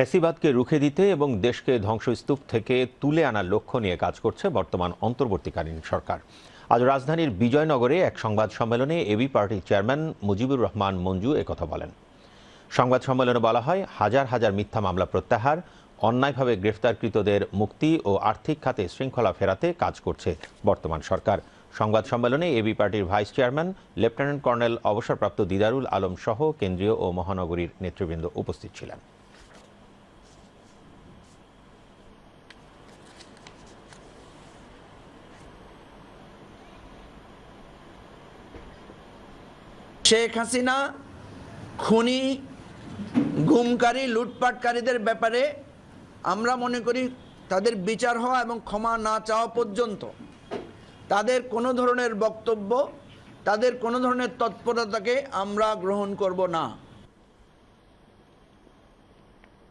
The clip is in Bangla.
ফ্যাসিবাদকে রুখে দিতে এবং দেশকে ধ্বংসস্তূপ থেকে তুলে আনার লক্ষ্য নিয়ে কাজ করছে বর্তমান অন্তর্বর্তীকালীন সরকার। আজ রাজধানীর বিজয়নগরে এক সংবাদ সম্মেলনে এবি পার্টির চেয়ারম্যান মুজিবুর রহমান মঞ্জু একথা বলেন। সংবাদ সম্মেলনে বলা হয়, হাজার হাজার মিথ্যা মামলা প্রত্যাহার, অন্যায়ভাবে গ্রেফতারকৃতদের মুক্তি ও আর্থিক খাতে শৃঙ্খলা ফেরাতে কাজ করছে বর্তমান সরকার। সংবাদ সম্মেলনে এবি পার্টির ভাইস চেয়ারম্যান, লেফটেন্যান্ট কর্নেল অবসরপ্রাপ্ত দিদারুল আলম সহ কেন্দ্রীয় ও মহানগরীর নেতৃবৃন্দ উপস্থিত ছিলেন। শেখ হাসিনা, খুনি, গুমকারী, লুটপাটকারীদের ব্যাপারে আমরা মনে করি তাদের বিচার হওয়া এবং ক্ষমা না চাওয়া পর্যন্ত তাদের কোনো ধরনের বক্তব্য, তাদের কোনো ধরনের তৎপরতাকে আমরা গ্রহণ করব না।